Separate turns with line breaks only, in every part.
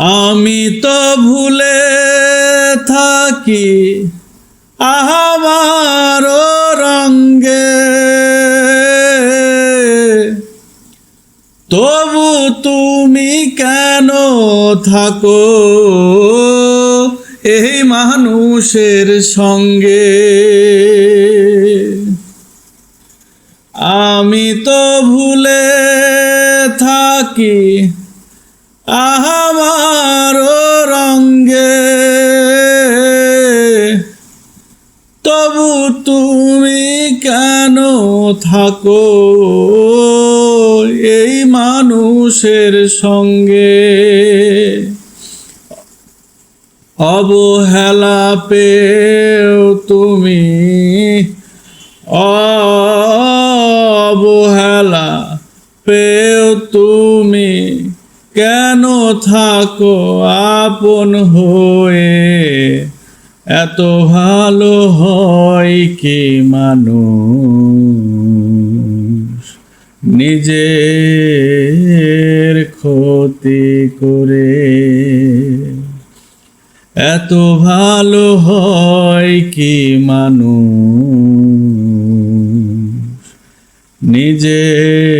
আমি তো ভুলে থাকি আমার রঙ্গে। তবু তুমি কেন থাকো এই মানুষের সঙ্গে? আমি তো ভুলে থাকি আমার রঙ্গে। তবু তুমি কেন থাকো এই মানুষের সঙ্গে? অবহেলা পেও তুমি অবহেলা পেও তুমি কেন থাকো আপন হয়ে? এত ভালো হয় কি মানুষ? নিজের ক্ষতি করে। এত ভালো হয় কি মানুষ? নিজের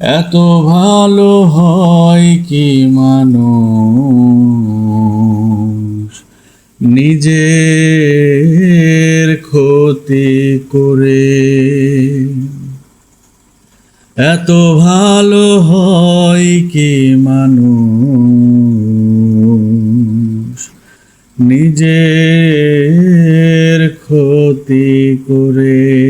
এত ভালো হয় কি মানুষ? নিজের ক্ষতি করে। এত ভালো হয় কি মানুষ? নিজের ক্ষতি করে।